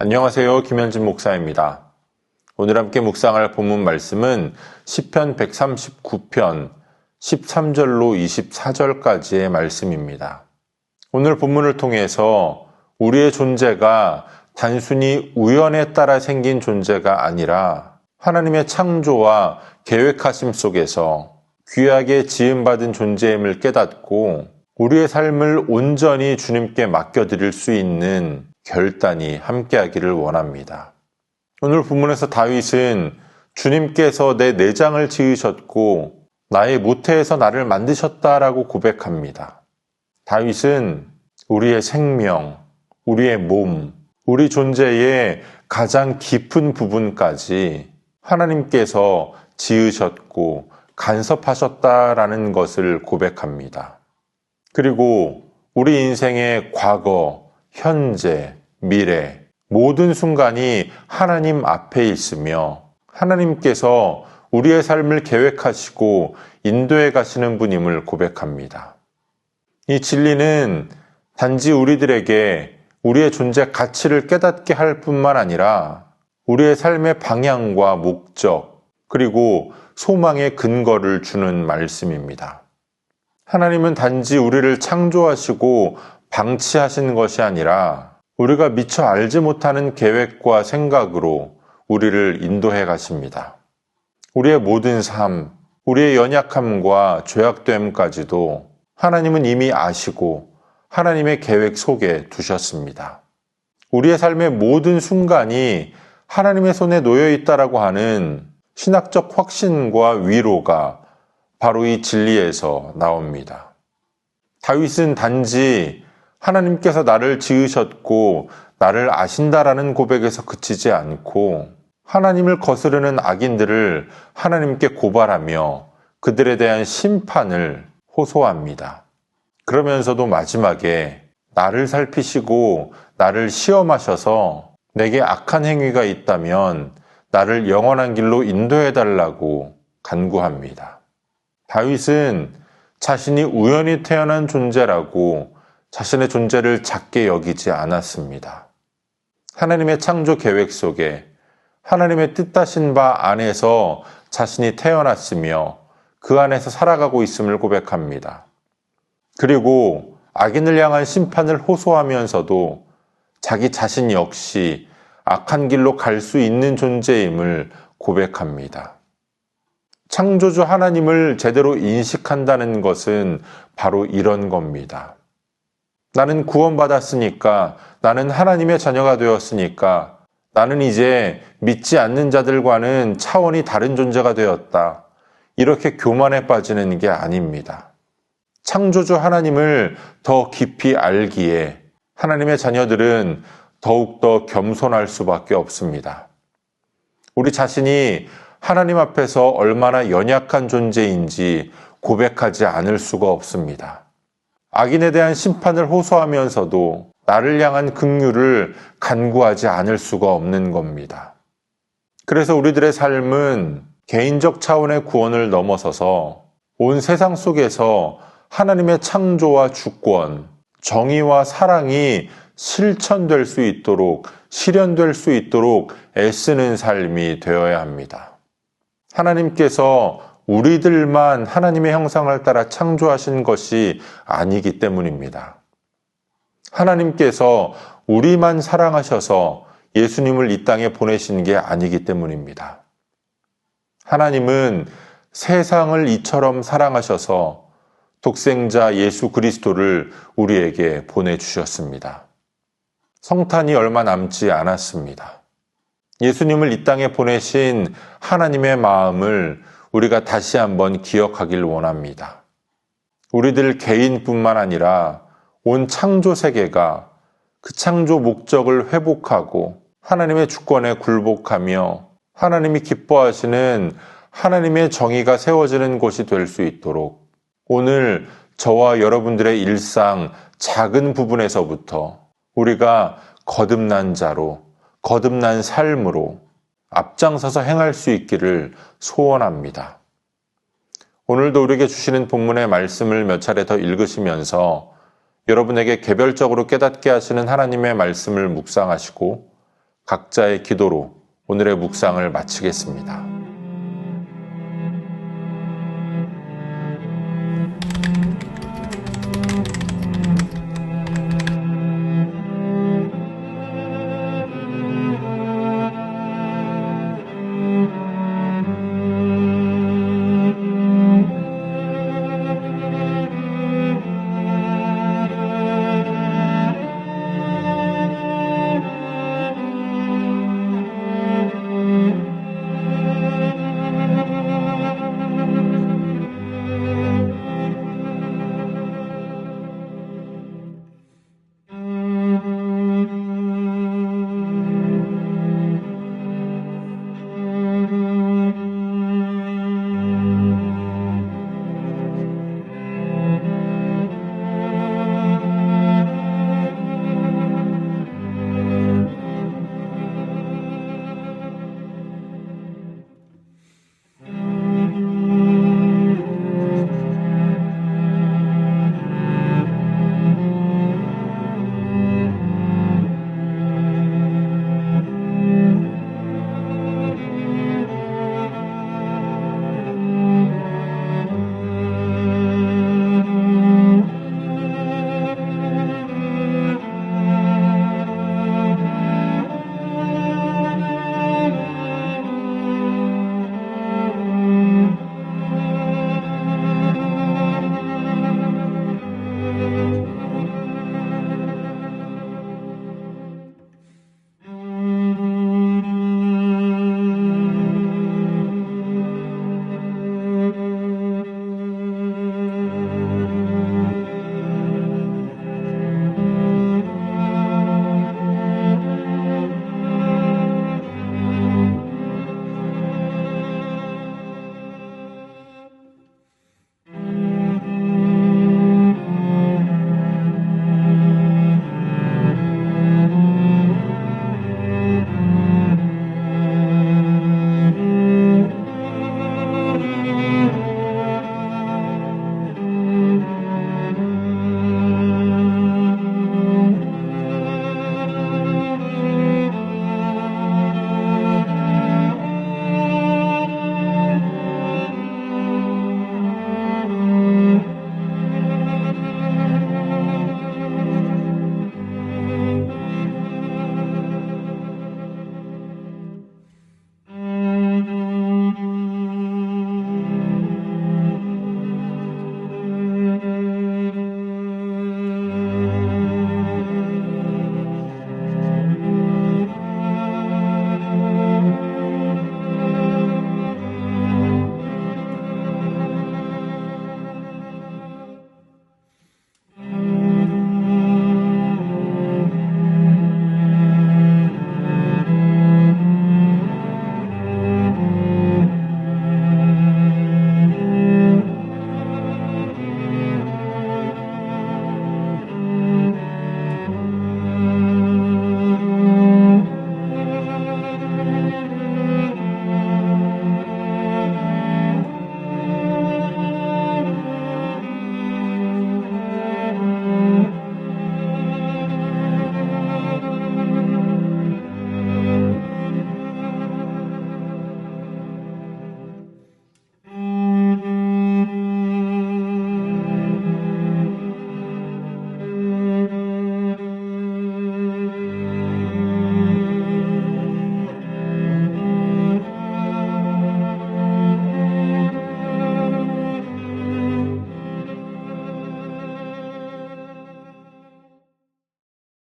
안녕하세요. 김현진 목사입니다. 오늘 함께 묵상할 본문 말씀은 10편 139편 13절로 24절까지의 말씀입니다. 오늘 본문을 통해서 우리의 존재가 단순히 우연에 따라 생긴 존재가 아니라 하나님의 창조와 계획하심 속에서 귀하게 지음받은 존재임을 깨닫고 우리의 삶을 온전히 주님께 맡겨드릴 수 있는 결단이 함께하기를 원합니다. 오늘 본문에서 다윗은 주님께서 내 내장을 지으셨고 나의 모태에서 나를 만드셨다라고 고백합니다. 다윗은 우리의 생명, 우리의 몸, 우리 존재의 가장 깊은 부분까지 하나님께서 지으셨고 간섭하셨다라는 것을 고백합니다. 그리고 우리 인생의 과거, 현재, 미래, 모든 순간이 하나님 앞에 있으며 하나님께서 우리의 삶을 계획하시고 인도해 가시는 분임을 고백합니다. 이 진리는 단지 우리들에게 우리의 존재 가치를 깨닫게 할 뿐만 아니라 우리의 삶의 방향과 목적, 그리고 소망의 근거를 주는 말씀입니다. 하나님은 단지 우리를 창조하시고 방치하신 것이 아니라 우리가 미처 알지 못하는 계획과 생각으로 우리를 인도해 가십니다. 우리의 모든 삶, 우리의 연약함과 죄악됨까지도 하나님은 이미 아시고 하나님의 계획 속에 두셨습니다. 우리의 삶의 모든 순간이 하나님의 손에 놓여 있다라고 하는 신학적 확신과 위로가 바로 이 진리에서 나옵니다. 다윗은 단지 하나님께서 나를 지으셨고 나를 아신다라는 고백에서 그치지 않고 하나님을 거스르는 악인들을 하나님께 고발하며 그들에 대한 심판을 호소합니다. 그러면서도 마지막에 나를 살피시고 나를 시험하셔서 내게 악한 행위가 있다면 나를 영원한 길로 인도해 달라고 간구합니다. 다윗은 자신이 우연히 태어난 존재라고 자신의 존재를 작게 여기지 않았습니다. 하나님의 창조 계획 속에 하나님의 뜻하신 바 안에서 자신이 태어났으며 그 안에서 살아가고 있음을 고백합니다. 그리고 악인을 향한 심판을 호소하면서도 자기 자신 역시 악한 길로 갈 수 있는 존재임을 고백합니다. 창조주 하나님을 제대로 인식한다는 것은 바로 이런 겁니다. 나는 구원받았으니까, 나는 하나님의 자녀가 되었으니까, 나는 이제 믿지 않는 자들과는 차원이 다른 존재가 되었다. 이렇게 교만에 빠지는 게 아닙니다. 창조주 하나님을 더 깊이 알기에 하나님의 자녀들은 더욱더 겸손할 수밖에 없습니다. 우리 자신이 하나님 앞에서 얼마나 연약한 존재인지 고백하지 않을 수가 없습니다. 악인에 대한 심판을 호소하면서도 나를 향한 긍휼을 간구하지 않을 수가 없는 겁니다. 그래서 우리들의 삶은 개인적 차원의 구원을 넘어서서 온 세상 속에서 하나님의 창조와 주권, 정의와 사랑이 실천될 수 있도록, 실현될 수 있도록 애쓰는 삶이 되어야 합니다. 하나님께서 우리들만 하나님의 형상을 따라 창조하신 것이 아니기 때문입니다. 하나님께서 우리만 사랑하셔서 예수님을 이 땅에 보내신 게 아니기 때문입니다. 하나님은 세상을 이처럼 사랑하셔서 독생자 예수 그리스도를 우리에게 보내주셨습니다. 성탄이 얼마 남지 않았습니다. 예수님을 이 땅에 보내신 하나님의 마음을 우리가 다시 한번 기억하길 원합니다. 우리들 개인뿐만 아니라 온 창조 세계가 그 창조 목적을 회복하고 하나님의 주권에 굴복하며 하나님이 기뻐하시는 하나님의 정의가 세워지는 곳이 될 수 있도록 오늘 저와 여러분들의 일상 작은 부분에서부터 우리가 거듭난 자로, 거듭난 삶으로 앞장서서 행할 수 있기를 소원합니다. 오늘도 우리에게 주시는 본문의 말씀을 몇 차례 더 읽으시면서 여러분에게 개별적으로 깨닫게 하시는 하나님의 말씀을 묵상하시고 각자의 기도로 오늘의 묵상을 마치겠습니다.